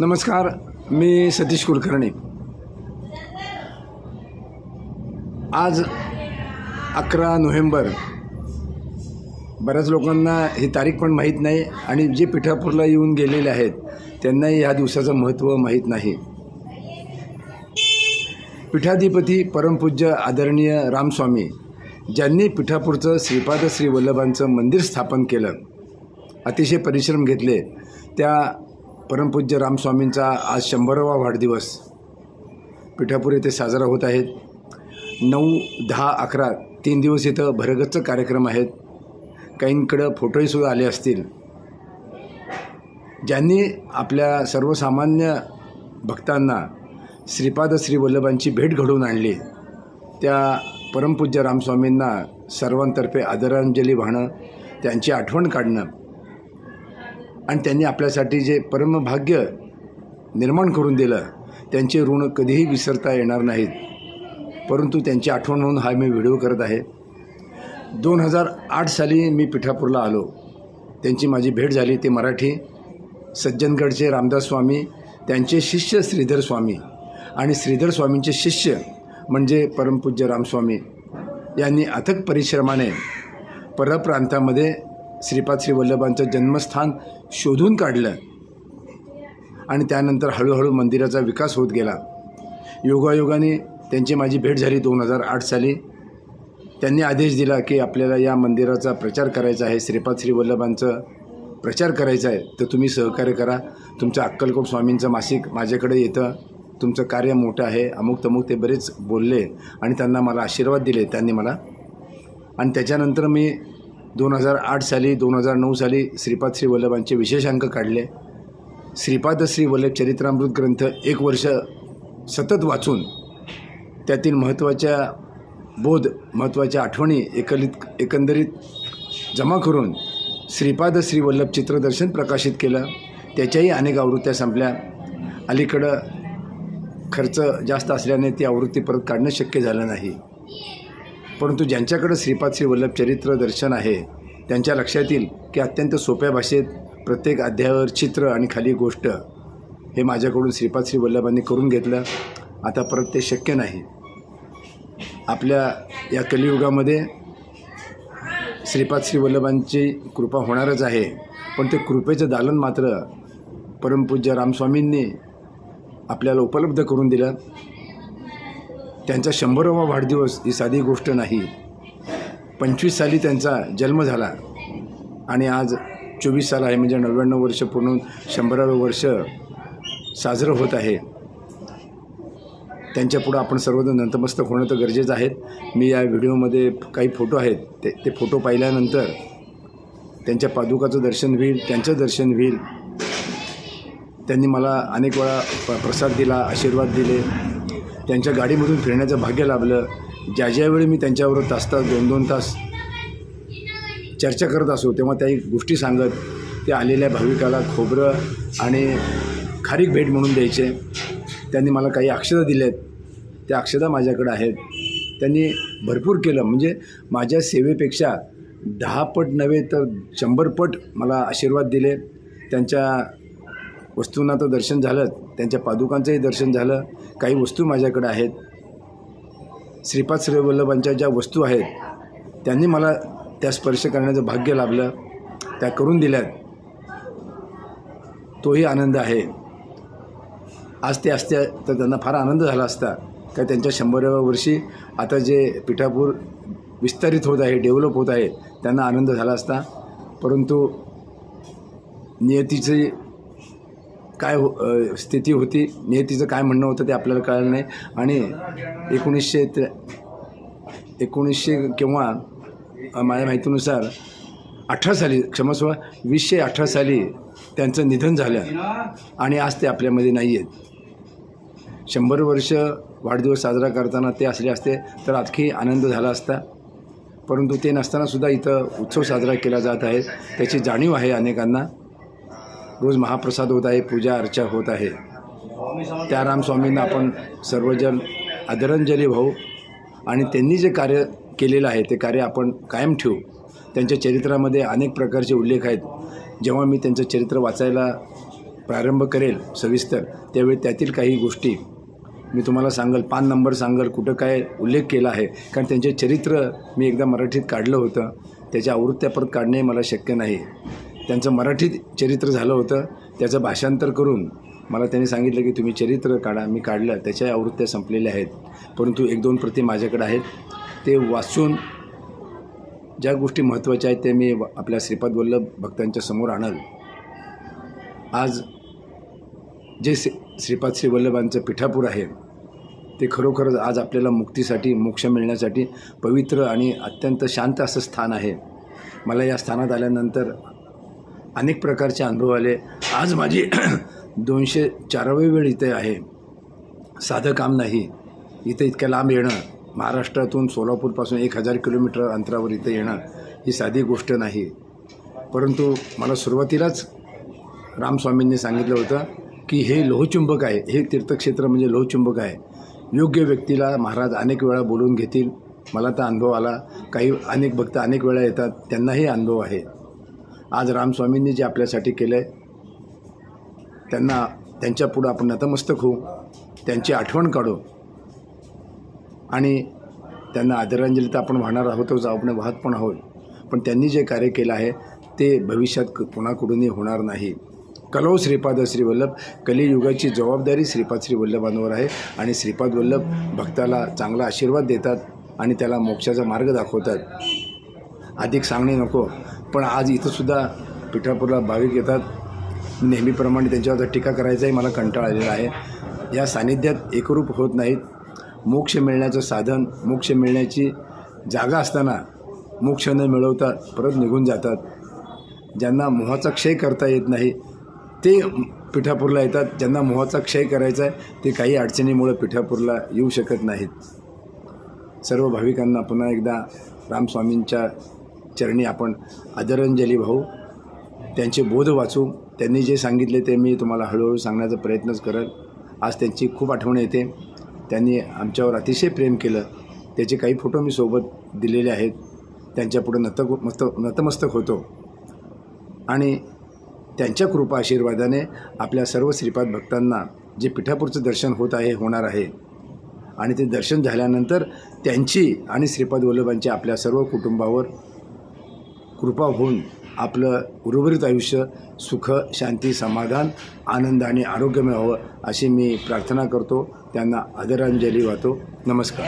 नमस्कार मी सतीश कुलकर्णी. आज अकरा नोव्हेंबर. बऱ्याच लोकांना ही तारीख पण माहीत नाही आणि जे पिठापूरला येऊन गेलेले आहेत त्यांनाही ह्या दिवसाचं महत्त्व माहीत नाही. पीठाधिपती परमपूज्य आदरणीय रामस्वामी ज्यांनी पिठापूरचं श्रीपाद श्री वल्लभांचं मंदिर स्थापन केलं अतिशय परिश्रम घेतले त्या परमपूज्य रामस्वामींचा आज शंभरावा वाढदिवस. पिठापूर येथे साजरा होत आहे नऊ दहा अकरा तीन दिवस इथं भरगच्च कार्यक्रम आहेत. काहींकडं फोटोहीसुद्धा आले असतील. ज्यांनी आपल्या सर्वसामान्य भक्तांना श्रीपाद श्री वल्लभांची भेट घडवून आणली त्या परमपूज्य रामस्वामींना सर्वांतर्फे आदरांजली वाहणं त्यांची आठवण काढणं आणि त्यांनी आपल्यासाठी जे परमभाग्य निर्माण करून दिलं त्यांचे ऋण कधीही विसरता येणार नाहीत. परंतु त्यांची आठवण म्हणून हा मी व्हिडिओ करत आहे. दोन हजार आठ साली मी पिठापूरला आलो. त्यांची माझी भेट झाली ते मराठी सज्जनगडचे रामदास स्वामी त्यांचे शिष्य श्रीधर स्वामी आणि श्रीधर स्वामींचे शिष्य म्हणजे परमपूज्य रामस्वामी यांनी अथक परिश्रमाने परप्रांतामध्ये श्रीपाद श्री वल्लभांचं जन्मस्थान शोधून काढलं. आणि त्यानंतर हळूहळू मंदिराचा विकास होत गेला. योगायोगाने त्यांची माझी भेट झाली दोन हजार आठ साली. त्यांनी आदेश दिला की आपल्याला या मंदिराचा प्रचार करायचा आहे. श्रीपाद श्री वल्लभांचं प्रचार करायचा आहे. तर तुम्ही सहकार्य करा. तुमचं अक्कलकोट स्वामींचं मासिक माझ्याकडे येतं. तुमचं कार्य मोठं आहे. अमुक तमुक ते बरेच बोलले आणि त्यांना मला आशीर्वाद दिले. त्यांनी मला आणि त्याच्यानंतर मी दोन हजार आठ साली दोन हजार नऊ साली श्रीपाद श्री वल्लभांचे विशेषांक काढले. श्रीपाद श्री वल्लभ चरित्रामृत ग्रंथ एक वर्ष सतत वाचून त्यातील महत्त्वाच्या बोध महत्त्वाच्या आठवणी एकलित एकंदरीत जमा करून श्रीपाद श्री वल्लभ चित्रदर्शन प्रकाशित केलं. त्याच्याही अनेक आवृत्त्या संपल्या. अलीकडं खर्च जास्त असल्याने ती आवृत्ती परत काढणं शक्य झालं नाही. परंतु ज्यांच्याकडं श्रीपाद श्री वल्लभ चरित्र दर्शन आहे त्यांच्या लक्षात येईल की अत्यंत सोप्या भाषेत प्रत्येक अध्यायावर चित्र आणि खाली गोष्ट हे माझ्याकडून श्रीपाद श्री वल्लभांनी करून घेतलं. आता परत ते शक्य नाही. आपल्या या कलियुगामध्ये श्रीपाद श्री वल्लभांची कृपा होणारच आहे पण ते कृपेचं दालन मात्र परमपूज्य रामस्वामींनी आपल्याला उपलब्ध करून दिलं. त्यांचा शंभरावा वाढदिवस ही साधी गोष्ट नाही. पंचवीस साली त्यांचा जन्म झाला. आणि आज चोवीस साल आहे म्हणजे नव्याण्णव वर्ष पूर्ण शंभरावं वर्ष साजरं होत आहे. त्यांच्यापुढं आपण सर्वजण नतमस्तक होणं तर गरजेचं आहे. मी या व्हिडिओमध्ये काही फोटो आहेत ते ते फोटो पाहिल्यानंतर त्यांच्या पादुकाचं दर्शन होईल त्यांचं दर्शन होईल. त्यांनी मला अनेक वेळा प प्रसाद दिला आशीर्वाद दिले. त्यांच्या गाडीमधून फिरण्याचं भाग्य लाभलं. ज्या ज्यावेळी मी त्यांच्यावर तास तास दोन दोन तास चर्चा करत असो तेव्हा त्याही गोष्टी सांगत ते आलेल्या भाविकाला खोबरं आणि खारीक भेट म्हणून द्यायचे. त्यांनी मला काही अक्षता दिलेत त्या अक्षता माझ्याकडे आहेत. त्यांनी भरपूर केलं. म्हणजे माझ्या सेवेपेक्षा दहा पट नव्हे तर शंभर पट मला आशीर्वाद दिले. त्यांच्या वस्तूंना तर दर्शन झालं त्यांच्या पादुकांचंही दर्शन झालं काही वस्तू माझ्याकडे आहेत. श्रीपाद श्रीवल्लभांच्या ज्या वस्तू आहेत त्यांनी मला त्या स्पर्श करण्याचं भाग्य लाभलं त्या करून दिल्यात. तोही आनंद आहे. आज ते असत्या तर त्यांना फार आनंद झाला असता. का त्यांच्या शंभराव्या वर्षी आता जे पिठापूर विस्तारित होत आहे डेव्हलप होत आहे त्यांना आनंद झाला असता. परंतु नियतीची काय हो स्थिती होती नियतीचं काय म्हणणं होतं ते आपल्याला कळलं नाही. आणि एकोणीसशे ते एकोणीसशे किंवा माझ्या माहितीनुसार अठरा साली क्षमस्व वीसशे अठरा साली त्यांचं निधन झालं. आणि आज ते आपल्यामध्ये नाही आहेत. शंभर वर्ष वाढदिवस साजरा करताना ते असले असते तर आणखी आनंद झाला असता. परंतु ते नसतानासुद्धा इथं उत्सव साजरा केला जात आहे. त्याची जाणीव आहे अनेकांना. रोज महाप्रसाद होत आहे पूजा अर्चा होत आहे. त्या रामस्वामींना आपण सर्वजण आदरांजली भाऊ. आणि त्यांनी जे कार्य केलेलं आहे ते कार्य आपण कायम ठेवू. त्यांच्या चरित्रामध्ये अनेक प्रकारचे उल्लेख आहेत. जेव्हा मी त्यांचं चरित्र वाचायला प्रारंभ करेल सविस्तर त्यावेळी त्यातील काही गोष्टी मी तुम्हाला सांगेल. पान नंबर सांगाल कुठं काय उल्लेख केला आहे. कारण त्यांचे चरित्र मी एकदा मराठीत काढलं होतं. त्याच्या आवृत्त्या परत काढणे मला शक्य नाही. त्यांचं मराठीत चरित्र झालं होतं त्याचं भाषांतर करून मला त्यांनी सांगितलं की तुम्ही चरित्र काढा मी काढलं त्याच्या आवृत्त्या संपलेल्या आहेत. परंतु एक दोन प्रती माझ्याकडे आहेत. ते वाचून ज्या गोष्टी महत्त्वाच्या आहेत ते मी आपल्या श्रीपाद वल्लभ भक्तांच्या समोर आणल. आज जे श्री श्रीपाद श्री वल्लभांचं पिठापूर आहे ते खरोखरच आज आपल्याला मुक्तीसाठी मोक्ष मिळण्यासाठी पवित्र आणि अत्यंत शांत असं स्थान आहे. मला या स्थानात आल्यानंतर अनेक प्रकारचे अनुभव आले. आज माझी दोनशे चारावी वेळ इथे आहे. साधं काम नाही. इथं इतक्या लांब येणं महाराष्ट्रातून सोलापूरपासून एक हजार किलोमीटर अंतरावर इथे येणं ही साधी गोष्ट नाही. परंतु मला सुरुवातीलाच रामस्वामींनी सांगितलं होतं की हे लोहचुंबक आहे. हे तीर्थक्षेत्र म्हणजे लोहचुंबक आहे. योग्य व्यक्तीला महाराज अनेक वेळा बोलवून घेतील. मला तर अनुभव आला. काही अनेक भक्त अनेक वेळा येतात. त्यांनाही अनुभव आहे. आज रामस्वामींनी जे आपल्यासाठी केलं आहे त्यांना त्यांच्या पुढं आपण नतमस्तक होऊ त्यांची आठवण काढू. आणि त्यांना आदरांजली तर आपण वाहणार आहोतच आपण वाहत पण आहोत. पण त्यांनी जे कार्य केलं आहे ते भविष्यात कोणाकडूनही होणार नाही. कलौ श्रीपाद श्री वल्लभ कलियुगाची जबाबदारी श्रीपाद श्री वल्लभांवर आहे आणि श्रीपाद वल्लभ भक्ताला चांगला आशीर्वाद देतात आणि त्याला मोक्षाचा मार्ग दाखवतात. अधिक सांगणे नको पण आज इथंसुद्धा पिठापूरला भाविक येतात. नेहमीप्रमाणे त्यांच्यावर टीका करायचाही मला कंटाळा आलेला आहे. या सानिध्यात एकरूप होत नाहीत. मोक्ष मिळण्याचं साधन मोक्ष मिळण्याची जागा असताना मोक्ष न मिळवता परत निघून जातात. ज्यांना मोहाचा क्षय करता येत नाही ते पिठापूरला येतात. ज्यांना मोहाचा क्षय करायचा आहे ते काही अडचणीमुळे पिठापूरला येऊ शकत नाहीत. सर्व भाविकांना पुन्हा एकदा रामस्वामींच्या चरणी आपण आदरांजली वाहू त्यांचे बोध वाचू. त्यांनी जे सांगितले ते मी तुम्हाला हळूहळू सांगण्याचा प्रयत्नच करेल. आज त्यांची खूप आठवण येते. त्यांनी आमच्यावर अतिशय प्रेम केलं. त्याचे काही फोटो मी सोबत दिलेले आहेत. त्यांच्यापुढं नतक मस्त नतमस्तक होतो. आणि त्यांच्या कृपा आशीर्वादाने आपल्या सर्व श्रीपाद भक्तांना जे पिठापूरचं दर्शन होत आहे होणार आहे. आणि ते दर्शन झाल्यानंतर त्यांची आणि श्रीपाद वल्लभांची आपल्या सर्व कुटुंबावर कृपा होऊन आपलं उर्वरित आयुष्य सुख शांती समाधान आनंद आणि आरोग्यमय व्हावं अशी मी प्रार्थना करतो. त्यांना आदरांजली वाहतो. नमस्कार.